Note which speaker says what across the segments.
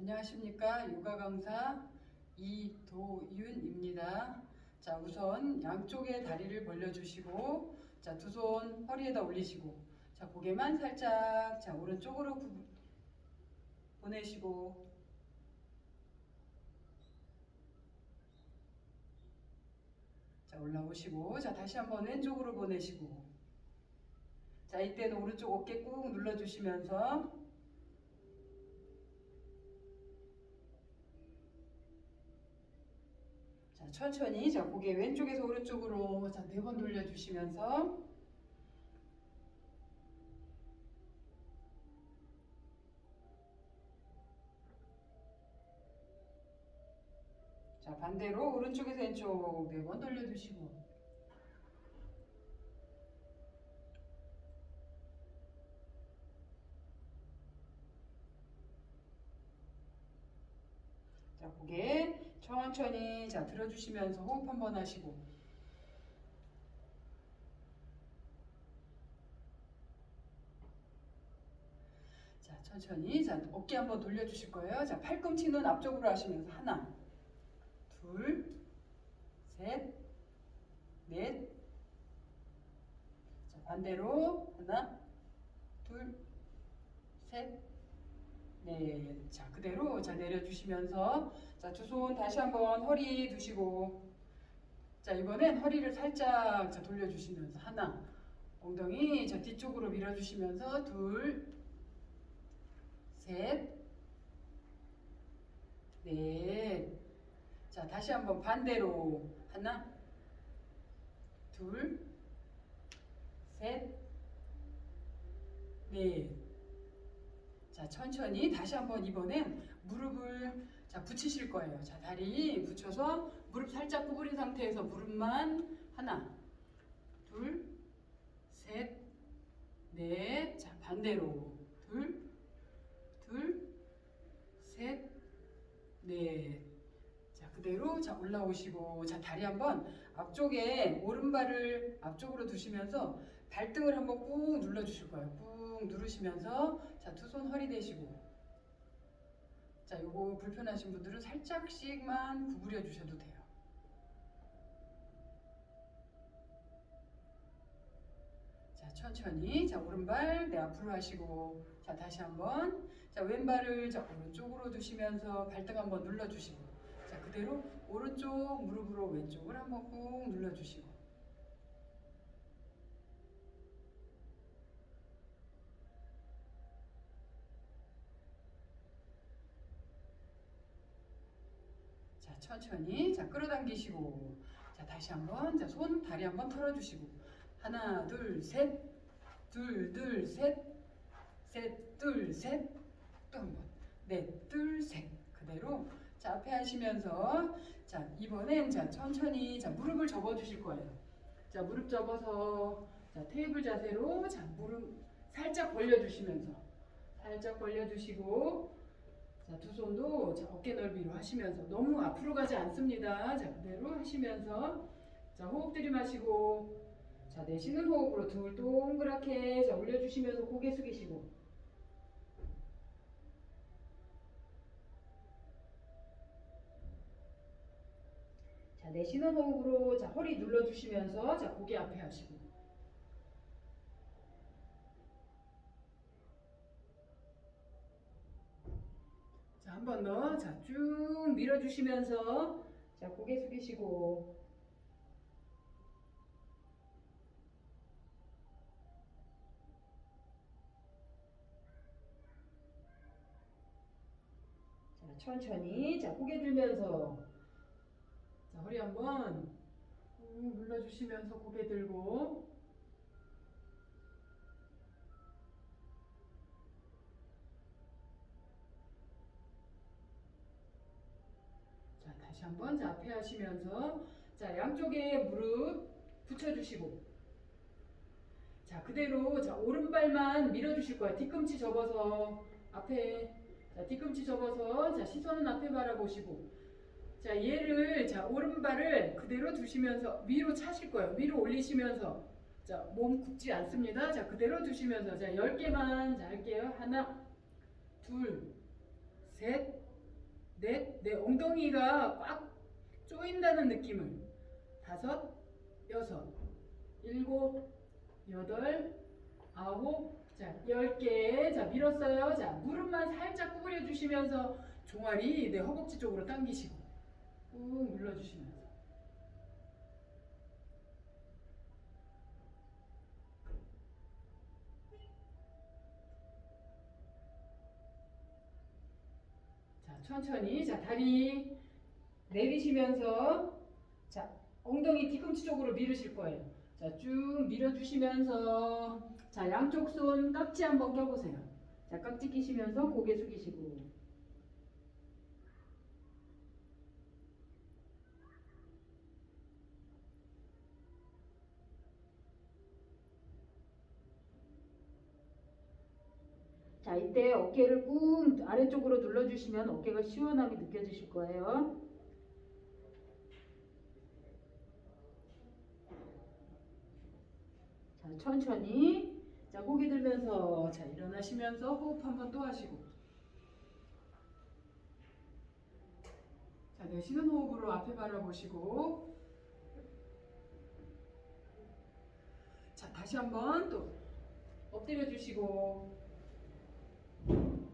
Speaker 1: 안녕하십니까? 요가 강사 이도윤입니다. 자 우선 양쪽의 다리를 벌려주시고 자 두 손 허리에다 올리시고 자 고개만 살짝 자 오른쪽으로 구, 보내시고. 자 올라오시고 자 다시 한번 왼쪽으로 보내시고. 자 이때는 오른쪽 어깨 꾹 눌러주시면서 자, 천천히 자 고개 왼쪽에서 오른쪽으로 자 네 번 돌려주시면서. 자 반대로 오른쪽에서 왼쪽 네 번 돌려주시고. 자 고개 천천히 자 들어주시면서 호흡 한번 하시고. 자 천천히. 자 어깨 한번 돌려주실 거예요. 자 팔꿈치는 앞쪽으로 하시면서 하나 둘 셋 넷 자 반대로 하나 둘 셋 네, 자 그대로 자 내려주시면서 자 두 손 다시 한번 허리 두시고 자 이번엔 허리를 살짝 자 돌려주시면서 하나 엉덩이 자 뒤쪽으로 밀어주시면서 둘 셋, 넷. 자, 다시 한번 반대로. 하나, 둘, 셋, 넷. 자, 천천히 다시 한번 이번엔 무릎을 자, 붙이실 거예요. 자, 다리 붙여서 무릎 살짝 구부린 상태에서 무릎만 하나, 둘, 셋, 넷. 자, 반대로. 둘, 둘, 셋, 넷. 자, 그대로 자 올라오시고 자 다리 한번 앞쪽에 오른발을 앞쪽으로 두시면서 발등을 한번 꾹 눌러 주실 거예요. 꾹 누르시면서 자 두 손 허리 대시고. 자 요거 불편하신 분들은 살짝씩만 구부려 주셔도 돼요. 자 천천히. 자 오른발 내 앞으로 하시고. 자 다시 한번. 자 왼발을 자 오른쪽으로 두시면서 발등 한번 눌러주시고. 자 그대로 오른쪽 무릎으로 왼쪽을 한번 꾹 눌러주시고 자 천천히 자 끌어당기시고. 자 다시 한번 자 손 다리 한번 털어주시고. 하나 둘 셋 둘 둘 셋 셋 둘 셋 또 한번. 넷 둘 셋. 그대로. 자 앞에 하시면서. 자 이번엔 자 천천히 자 무릎을 접어 주실 거예요. 자 무릎 접어서 자 테이블 자세로 자 무릎 살짝 벌려 주시면서. 살짝 벌려 주시고 자 두 손도 자 어깨 넓이로 하시면서 너무 앞으로 가지 않습니다. 자 그대로 하시면서 자 호흡 들이마시고 자 내쉬는 호흡으로 둘 동그랗게 자 올려주시면서 고개 숙이시고. 자 내쉬는 호흡으로 자 허리 눌러주시면서 자 고개 앞에 하시고 자 한 번 더. 자 쭉 밀어주시면서. 자 고개 숙이시고. 자, 천천히. 자 고개 들면서. 자 허리 한번 꾹 눌러주시면서 고개 들고 다시 한번 자 앞에 하시면서 자 양쪽에 무릎 붙여주시고. 자 그대로 자 오른발만 밀어주실 거예요. 뒤꿈치 접어서 앞에. 자, 뒤꿈치 접어서 자, 시선은 앞에 바라보시고. 자, 얘를 자, 오른발을 그대로 두시면서 위로 차실 거예요. 위로 올리시면서. 자, 몸 굽지 않습니다. 자, 그대로 두시면서. 자, 10개만 자, 할게요. 하나, 둘, 셋, 넷, 내 엉덩이가 꽉 조인다는 느낌을 다섯, 여섯, 일곱, 여덟, 아홉, 자, 열 개. 자, 밀었어요. 자, 무릎만 살짝 구부려 주시면서 종아리 내 허벅지 쪽으로 당기시고 꾹 눌러 주시면서 천천히 자, 다리 내리시면서 자, 엉덩이 뒤꿈치 쪽으로 밀으실 거예요. 자, 쭉 밀어주시면서 자, 양쪽 손 깍지 한번 껴보세요. 자, 깍지 끼시면서 고개 숙이시고 자, 이때 어깨를 꾹 아래쪽으로 눌러주시면 어깨가 시원함이 느껴지실 거예요. 자, 천천히. 자, 고개 들면서 자, 일어나시면서 호흡 한번 또 하시고. 자, 내쉬는 호흡으로 앞에 바라보시고. 자, 다시 한번 또 엎드려 주시고.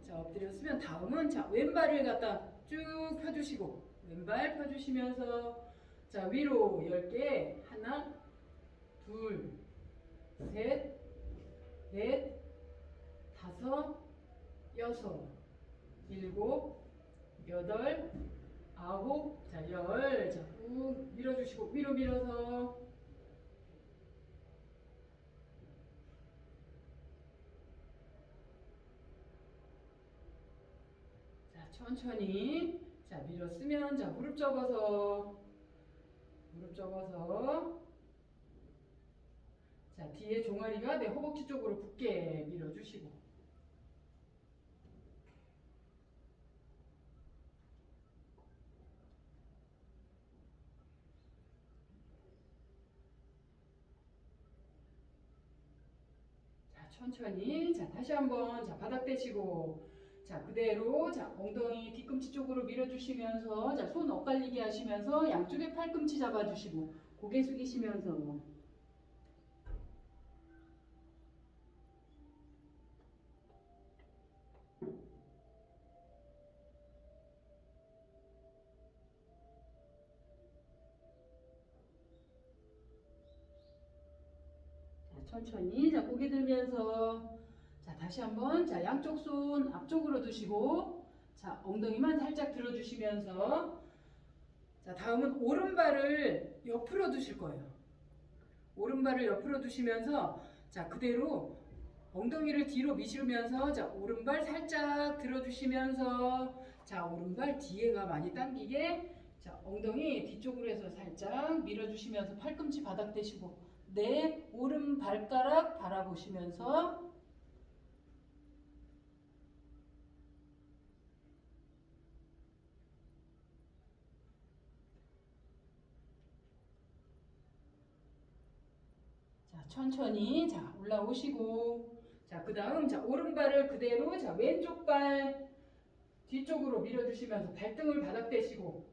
Speaker 1: 자, 엎드렸으면 다음은 자, 왼발을 갖다 쭉 펴주시고 왼발 펴주시면서 자, 위로 10개 하나 둘 셋, 넷, 다섯, 여섯, 일곱, 여덟, 아홉, 자, 열. 자, 꾹 밀어주시고, 위로 밀어서. 자, 천천히. 자, 밀었으면, 자, 무릎 접어서. 무릎 접어서. 자, 뒤에 종아리가 내 허벅지 쪽으로 붙게 밀어주시고. 자, 천천히. 자, 다시 한번. 자, 바닥 대시고. 자, 그대로. 자, 엉덩이 뒤꿈치 쪽으로 밀어주시면서. 자, 손 엇갈리게 하시면서 양쪽에 팔꿈치 잡아주시고. 고개 숙이시면서. 자, 천천히 자 고개 들면서 자 다시 한번 자 양쪽 손 앞쪽으로 두시고 자 엉덩이만 살짝 들어주시면서 자 다음은 오른발을 옆으로 두실 거예요. 오른발을 옆으로 두시면서 자 그대로 엉덩이를 뒤로 미시면서 자 오른발 살짝 들어주시면서 자 오른발 뒤에가 많이 당기게 자 엉덩이 뒤쪽으로 해서 살짝 밀어주시면서 팔꿈치 바닥 대시고 내 오른 발가락 바라보시면서 자 천천히 자 올라오시고. 자 그 다음 자 오른발을 그대로 자 왼쪽 발 뒤쪽으로 밀어주시면서 발등을 바닥 대시고.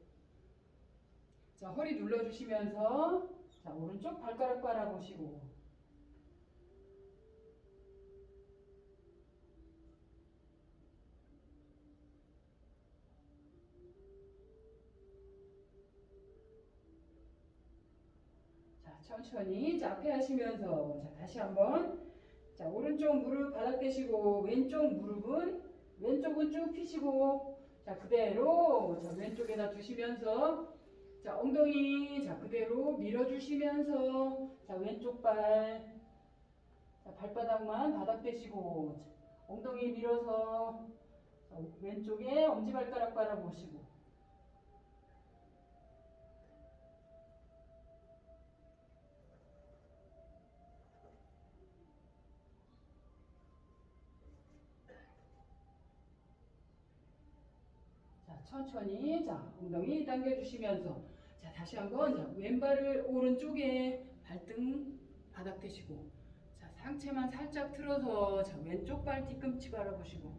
Speaker 1: 자 허리 눌러주시면서 자 오른쪽 발가락 바라보시고 천천히 자 앞에 하시면서 자 다시 한번. 자 오른쪽 무릎 바닥 대시고 왼쪽 무릎은 왼쪽은 쭉 펴시고 자 그대로 자 왼쪽에다 두시면서 자 엉덩이 자 그대로 밀어 주시면서 자 왼쪽 발 자, 발바닥만 바닥 대시고 자, 엉덩이 밀어서 자, 왼쪽에 엄지발가락 바라보시고 천천히 자 엉덩이 당겨주시면서. 자 다시 한번 자, 왼발을 오른쪽에 발등 바닥 대시고. 자 상체만 살짝 틀어서 자 왼쪽 발 뒤꿈치 바라보시고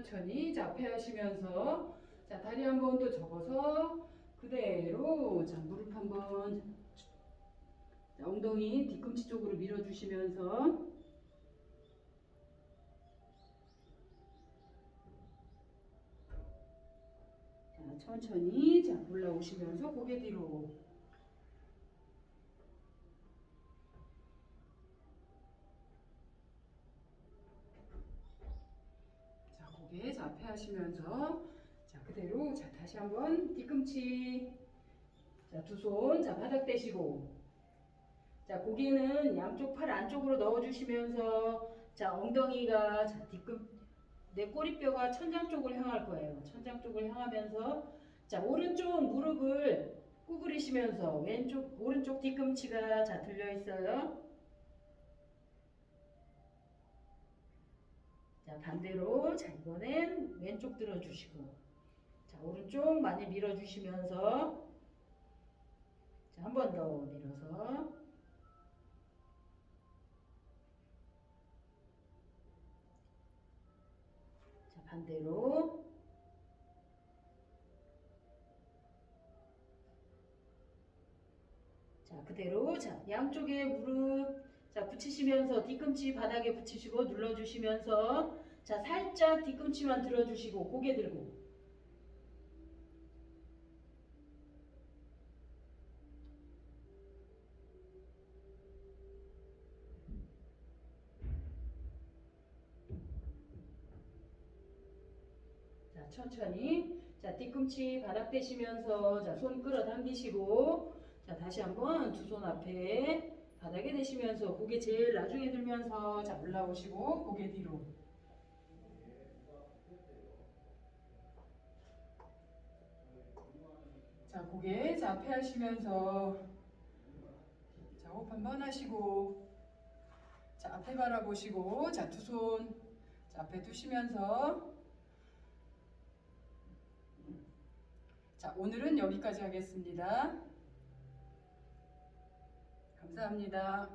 Speaker 1: 천천히 자 앞에 하시면서 자 다리 한 번 더 접어서 그대로 자 무릎 한번 자, 엉덩이 뒤꿈치 쪽으로 밀어주시면서. 자 천천히 자 올라오시면서 고개 뒤로 자 고개 자 앞에 하시면서 자 그대로 자 다시 한번 뒤꿈치 자두 손 자 바닥 대시고 자 고개는 양쪽 팔 안쪽으로 넣어주시면서 자 엉덩이가 자 뒤꿈 내 꼬리뼈가 천장 쪽을 향할 거예요. 천장 쪽을 향하면서 자 오른쪽 무릎을 구부리시면서 왼쪽 오른쪽 뒤꿈치가 자 들려 있어요. 자 반대로 자 이번엔 왼쪽 들어주시고 자 오른쪽 많이 밀어주시면서 자 한 번 더 밀어서. 자 반대로. 자 그대로. 자 양쪽에 무릎 자 붙이시면서 뒤꿈치 바닥에 붙이시고 눌러주시면서 자 살짝 뒤꿈치만 들어주시고 고개 들고. 자 천천히. 자 뒤꿈치 바닥 대시면서 자 손 끌어당기시고. 자 다시 한번 두 손 앞에 바닥에 대시면서 고개 제일 나중에 들면서 자 올라오시고 고개 뒤로 자 고개 자 앞에 하시면서 자 호흡 한번 하시고 자 앞에 바라보시고 자 두 손 자 앞에 두시면서. 자 오늘은 여기까지 하겠습니다. 감사합니다